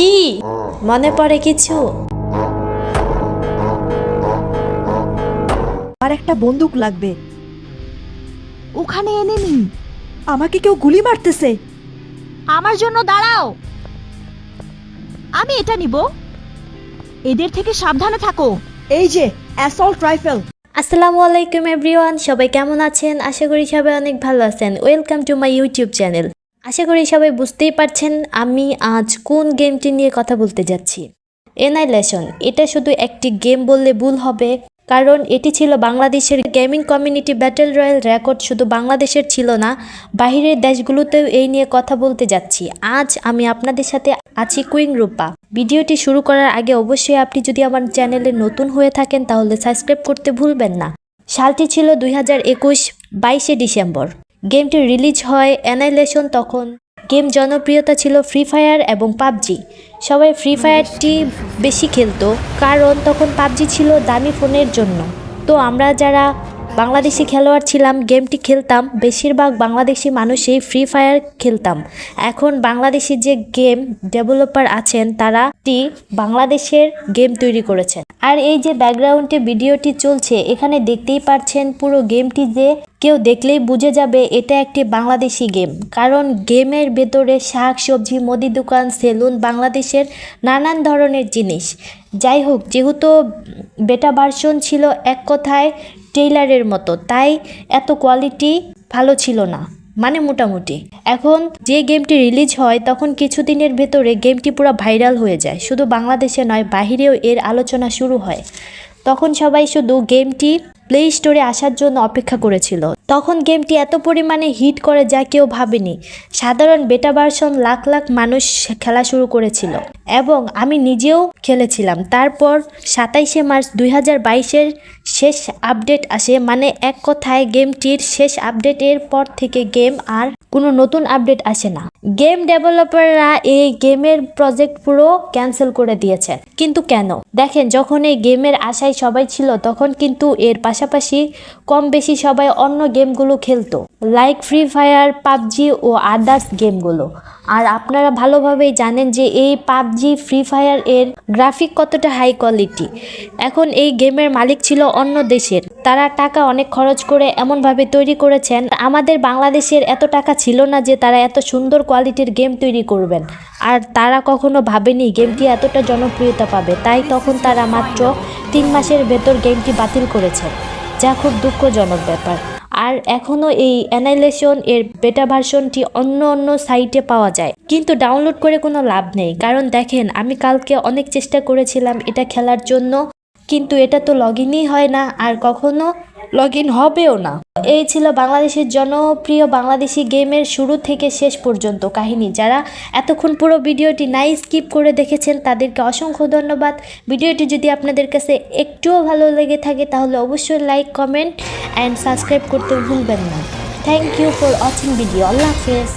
কি? মনে পড়ে কিছু? আর একটা বন্দুক লাগবে। ওখানে এনেমি আমাকে কেউ গুলি মারতেছে। আমার জন্য দাঁড়াও। আমি এটা নিব। এদের থেকে সাবধানে থাকো। এই যে অ্যাসল্ট রাইফেল আসসালামু আলাইকুম এভরিওয়ান সবাই কেমন আছেন? আশা করি সবাই অনেক ভালো আছেন। Welcome to my YouTube channel আশা করি সবাই বুঝতেই পারছেন আমি আজ কোন গেমটি নিয়ে কথা বলতে যাচ্ছি। এনাইলেশন এটা শুধু একটি গেম বললে ভুল হবে, কারণ এটি ছিল বাংলাদেশের gaming community battle royale record শুধু বাংলাদেশের ছিল না, বাহিরের দেশগুলোতেও এই নিয়ে কথা বলতে যাচ্ছি। আজ আমি আপনাদের সাথে আছি কুইং রূপা ভিডিওটি শুরু করার আগে অবশ্যই আপনি যদি আমার চ্যানেলে নতুন হয়ে থাকেন, তাহলে সাবস্ক্রাইব করতে ভুলবেন না। সালটি ছিল দুই হাজার একুশ বাইশে ডিসেম্বর। গেমটি রিলিজ হয় অ্যানাইলেশন তখন। গেম জনপ্রিয়তা ছিল ফ্রি ফায়ার এবং পাবজি। সবাই ফ্রি ফায়ারটি বেশি খেলতো, কারণ তখন পাবজি ছিল দামি ফোনের জন্য। তো আমরা যারা বাংলাদেশি খেলোয়াড় ছিলাম, গেমটি খেলতাম, বেশিরভাগ বাংলাদেশি মানুষই ফ্রি ফায়ার খেলতাম। এখন বাংলাদেশি যে গেম ডেভেলপার আছেন তারা টি বাংলাদেশের গেম তৈরি করেছেন। আর এই যে ব্যাকগ্রাউন্ডে ভিডিওটি চলছে, এখানে দেখতেই পাচ্ছেন পুরো গেমটি যে কেউ দেখলেই বুঝে যাবে এটা একটি বাংলাদেশি গেম। কারণ গেমের ভেতরে শাক, সবজি, মুদি দোকান, সেলুন, বাংলাদেশের নানান ধরনের জিনিস। যাই হোক, যেহেতু বেটা ভার্সন ছিল এক কথায় টেইলারের মতো, তাই এত কোয়ালিটি ভালো ছিল না মানে মোটামুটি। এখন যে গেমটি রিলিজ হয়, তখন কিছুদিনের ভেতরে গেমটি পুরো ভাইরাল হয়ে যায়। শুধু বাংলাদেশে নয়, বাহিরেও এর আলোচনা শুরু হয়। তখন সবাই শুধু গেমটি প্লে স্টোরে আসার জন্য অপেক্ষা করেছিল। তখন গেমটি এত পরিমাণে হিট করে যা কেউ ভাবেনি। সাধারণ বেটা ভার্সন লাখ লাখ মানুষ খেলা শুরু করেছিল। এবং আমি নিজেও খেলেছিলাম। তারপর সাতাইশে মার্চ দুই হাজার বাইশের শেষ আপডেট আসে। মানে এক কথায় গেমটির শেষ আপডেটের পর থেকে গেম আর কোনো নতুন আপডেট আসে না। গেম ডেভেলপাররা এই গেমের প্রজেক্ট পুরো ক্যান্সেল করে দিয়েছেন কিন্তু কেন? দেখেন, যখন এই গেমের আশায় সবাই ছিল, তখন কিন্তু এর পাশাপাশি কম বেশি সবাই অন্য গেমগুলো খেলতো, লাইক ফ্রি ফায়ার পাবজি ও আদার্স গেমগুলো। আর আপনারা ভালোভাবেই জানেন যে এই পাবজি ফ্রি ফায়ার এর গ্রাফিক কতটা হাই কোয়ালিটি এখন এই গেমের মালিক ছিল অন্য দেশের। তারা টাকা অনেক খরচ করে এমনভাবে তৈরি করেছেন। আমাদের বাংলাদেশের এত টাকা ছিল না যে তারা এত সুন্দর কোয়ালিটির গেম তৈরি করবেন। আর তারা কখনো ভাবেনি গেমটি এতটা জনপ্রিয়তা পাবে। তাই তখন তারা মাত্র তিন মাসের ভেতর গেমটি বাতিল করেছেন যা খুব দুঃখজনক ব্যাপার। আর এখনও এই অ্যানাইলেশন এর বেটা ভার্সনটি অন্য অন্য সাইটে পাওয়া যায়। কিন্তু ডাউনলোড করে কোনো লাভ নেই। কারণ দেখেন, আমি কালকে অনেক চেষ্টা করেছিলাম এটা খেলার জন্য। কিন্তু এটা তো লগ ইনই হয় না, আর কখনো লগ ইন হবেও না। এই ছিল বাংলাদেশের জনপ্রিয় বাংলাদেশি গেমের শুরু থেকে শেষ পর্যন্ত কাহিনী। যারা এতক্ষণ পুরো ভিডিওটি নাই স্কিপ করে দেখেছেন, তাদেরকে অসংখ্য ধন্যবাদ। ভিডিওটি যদি আপনাদের কাছে একটুও ভালো লেগে থাকে, তাহলে অবশ্যই লাইক, কমেন্ট অ্যান্ড সাবস্ক্রাইব করতে ভুলবেন না। Thank you for watching video. আল্লাহ হাফেজ।